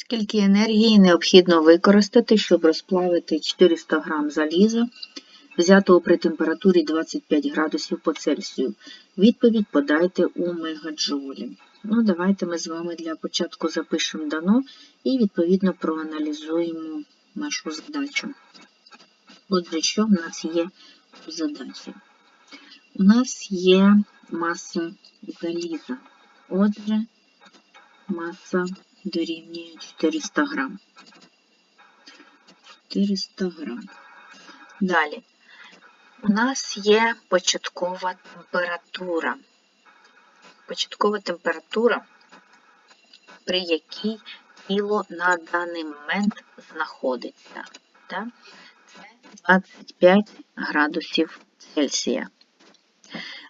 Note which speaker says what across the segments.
Speaker 1: Скільки енергії необхідно використати, щоб розплавити 400 г заліза, взятого при температурі 25 градусів по Цельсію? Відповідь подайте у мегаджоулі. Ну, давайте ми з вами для початку запишемо дано і, відповідно, проаналізуємо нашу задачу. Отже, що в нас є у задачі? У нас є маса заліза. Отже, маса дорівнює 400 грам. 400 грам. Далі. У нас є початкова температура. Початкова температура, при якій тіло на даний момент знаходиться. Так? Це 25 градусів Цельсія.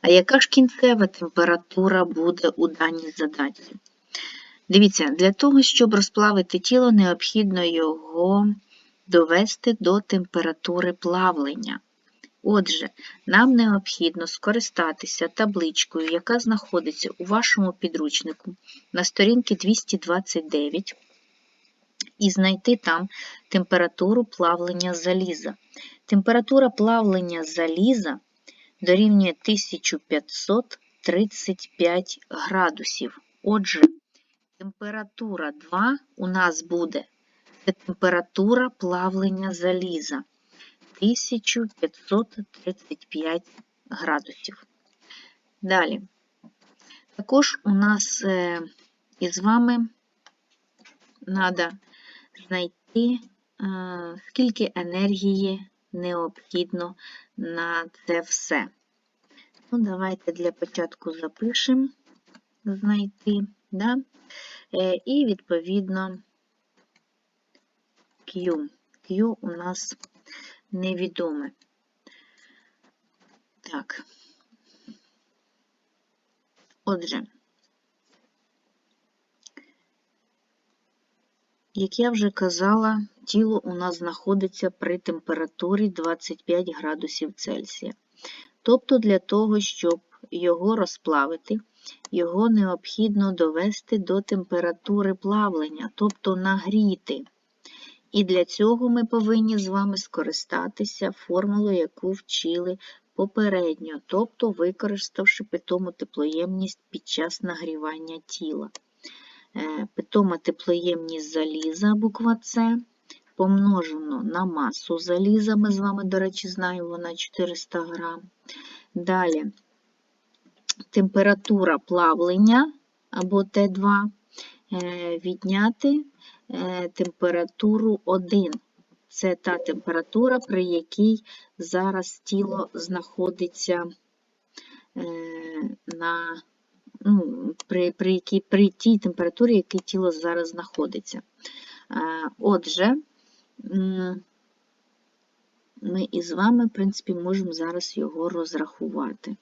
Speaker 1: А яка ж кінцева температура буде у даній задачі? Дивіться, для того, щоб розплавити тіло, необхідно його довести до температури плавлення. Отже, нам необхідно скористатися табличкою, яка знаходиться у вашому підручнику на сторінці 229, і знайти там температуру плавлення заліза. Температура плавлення заліза дорівнює 1535 градусів. Отже, температура 2 у нас буде це температура плавлення заліза 1535 градусів. Далі. Також у нас е, із вами треба знайти, е, скільки енергії необхідно на це все. Ну, Давайте для початку запишемо знайти. Да? Е, І, відповідно, Q. Q у нас невідоме. Так. Отже, як я вже казала, тіло у нас знаходиться при температурі 25 градусів Цельсія. Тобто для того, щоб його розплавити, його необхідно довести до температури плавлення, тобто нагріти. І для цього ми повинні з вами скористатися формулою, яку вчили попередньо, тобто використавши питому теплоємність під час нагрівання тіла. Е, питома теплоємність заліза, буква С, помножено на масу заліза, ми з вами, до речі, знаємо, вона 400 грам. Далі температура плавлення або Т2 е, відняти е, температуру 1. Це та температура, при якій зараз тіло знаходиться е, на, ну, при, при, якій, при тій температурі, якій тіло зараз знаходиться. Отже, ми із вами, в принципі, можемо зараз його розрахувати.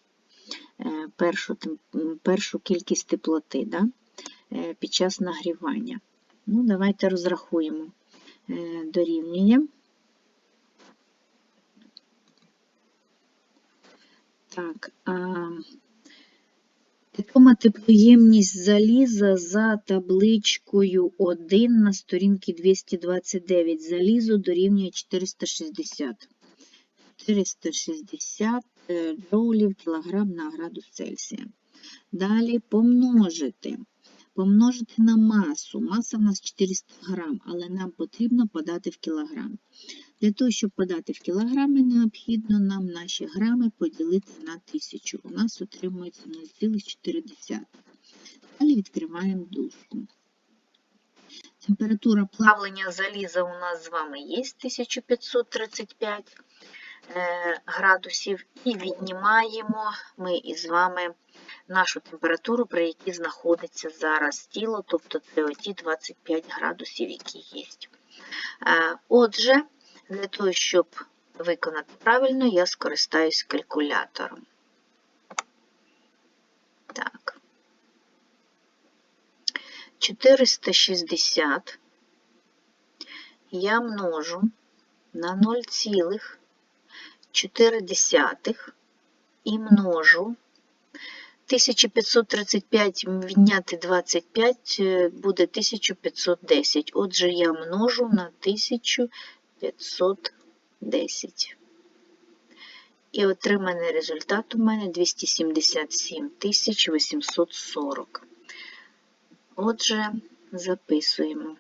Speaker 1: Е, першу першу кількість теплоти да, е, під час нагрівання. Ну, Давайте розрахуємо. Е, дорівнює. Так, а, Питома теплоємність заліза за табличкою 1 на сторінці 229. Залізо дорівнює 460. 460 е, джоулів кілограм на градус Цельсія. Далі помножити. Помножити на масу. Маса в нас 400 грам, але нам потрібно подати в кілограм. Для того, щоб подати в кілограми, необхідно нам наші грами поділити на 1000. У нас отримується 0,4. Далі відкриваємо дужку. Температура плавлення заліза у нас з вами є 1535 е, градусів, і віднімаємо ми із вами нашу температуру, при якій знаходиться зараз тіло, тобто це оті 25 градусів, які є. Е, отже, для того, щоб виконати правильно, я скористаюсь калькулятором. Так. 460 я множу на 0,4 і множу 1535 відняти 25 е, буде 1510. Отже, я множу на 1510. І отриманий результат у мене 277 840. Отже, записуємо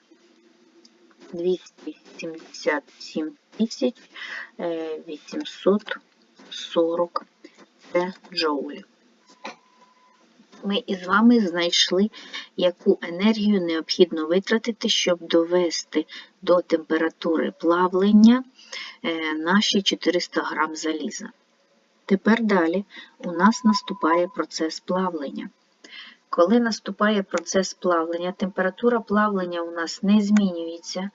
Speaker 1: 277 840 це джоулів. Ми із вами знайшли, яку енергію необхідно витратити, щоб довести до температури плавлення е, наші 400 грам заліза. Тепер далі у нас наступає процес плавлення. Коли наступає процес плавлення, температура плавлення у нас не змінюється,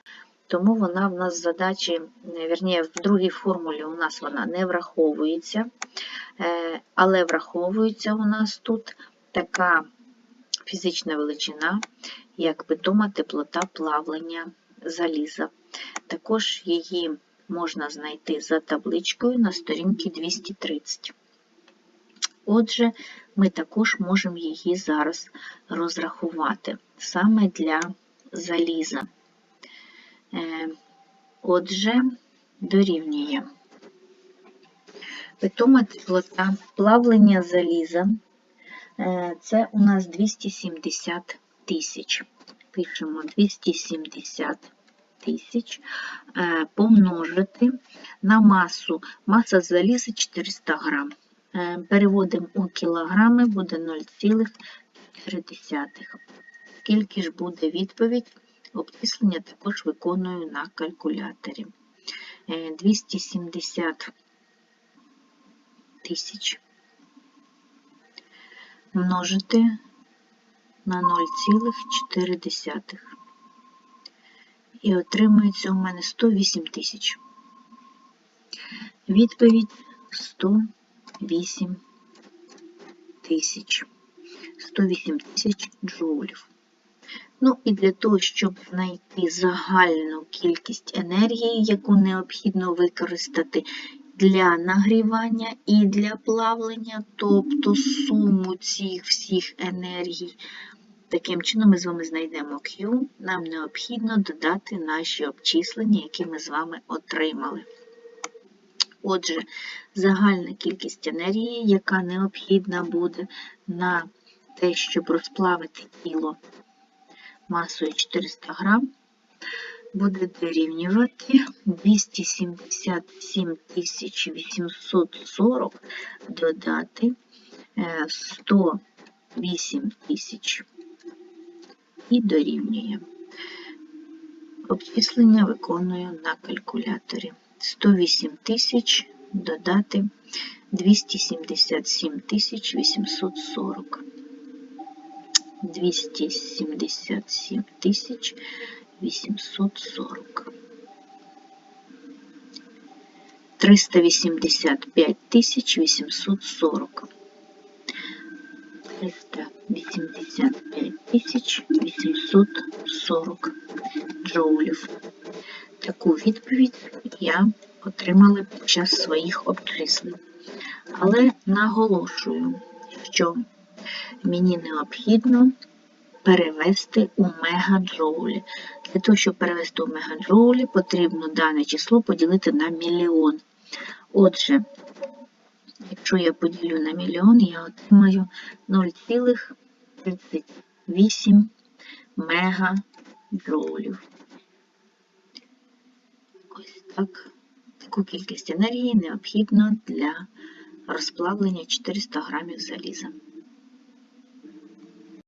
Speaker 1: тому вона в нас задачі, вірніше, в другій формулі у нас вона не враховується, е, але враховується у нас тут така фізична величина, як питома теплота плавлення заліза. Також її можна знайти за табличкою на сторінці 230. Отже, ми також можемо її зараз розрахувати саме для заліза. Е, отже, дорівнює питома теплота плавлення заліза Е, це у нас 270 тисяч. Пишемо 270 тисяч е, помножити на масу. Маса заліза 400 грам. Е, переводимо у кілограми, буде 0,4. Скільки ж буде відповідь? Обчислення також виконую на калькуляторі. 270 тисяч множити на 0,4. І отримується у мене 108 тисяч. Відповідь 108 тисяч. 108 тисяч джоулів. Ну і для того, щоб знайти загальну кількість енергії, яку необхідно використати для нагрівання і для плавлення, тобто суму цих всіх енергій. Таким чином, ми з вами знайдемо Q, нам необхідно додати наші обчислення, які ми з вами отримали. Отже, загальна кількість енергії, яка необхідна буде на те, щоб розплавити тіло масою 400 грам, буде дорівнювати 277 840 додати 108 е, тисяч і дорівнює. Обчислення виконую на калькуляторі. 108 тисяч додати 277 тисяч 840. 277 тисяч 840. 385 тисяч 840. 385 тисяч 840 джоулів. Таку відповідь я отримала під час своїх обчислень. Але наголошую, що мені необхідно перевести у мегаджоулі. Для того, щоб перевести у мегаджоулі, потрібно дане число поділити на мільйон. Отже, якщо я поділю на мільйон, я отримаю 0,38 мегаджоулів. Ось так. Таку кількість енергії необхідно для розплавлення 400 грамів заліза.